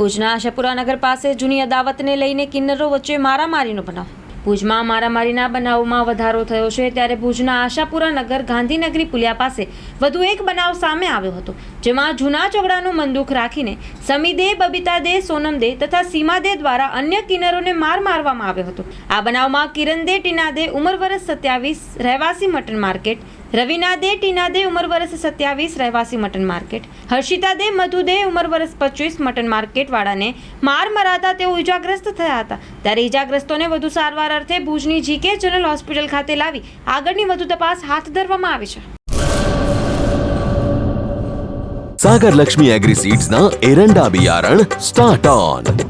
ભુજના આશાપુરા નગર પાસે જૂની અદાવતને લઈને કિન્નરો વચ્ચે મારામારીનો બનાવ. ભુજમાં મારામારીના બનાવમાં વધારો થયો છે ત્યારે ભુજના આશાપુરા નગર ગાંધીનગરી પુલિયા પાસે વધુ એક બનાવ સામે આવ્યો હતો, જેમાં જૂના ચોગડાનું મંદુખ રાખીને સમીદે સોનમ દે તથા સીમા દે દ્વારા અન્ય કિન્નરોને માર મારવામાં આવ્યો હતો. આ બનાવમાં કિરણ દે, ટીના દે ઉંમર વર્ષ સત્યાવીસ, રહેવાસી મટન માર્કેટ રવિના દે ટીના દે ઉંમર વર્ષ સત્યાવીસ રહેવાસી મટન માર્કેટ. હર્ષિતા દે મધુ દે ઉંમર વર્ષ પચીસ મટન માર્કેટ વાળાને માર મરાતા તેઓ ઇજાગ્રસ્ત થયા હતા. ત્યારે ઇજાગ્રસ્તોને વધુ સારવાર અર્થે ભુજની જીકે જનરલ હોસ્પિટલ ખાતે લાવી આગળની વધુ તપાસ હાથ ધરવામાં આવી છે. સાગર લક્ષ્મી એગ્રી સીડ્સના એરંડા બિયારણ સ્ટાર્ટ ઓન.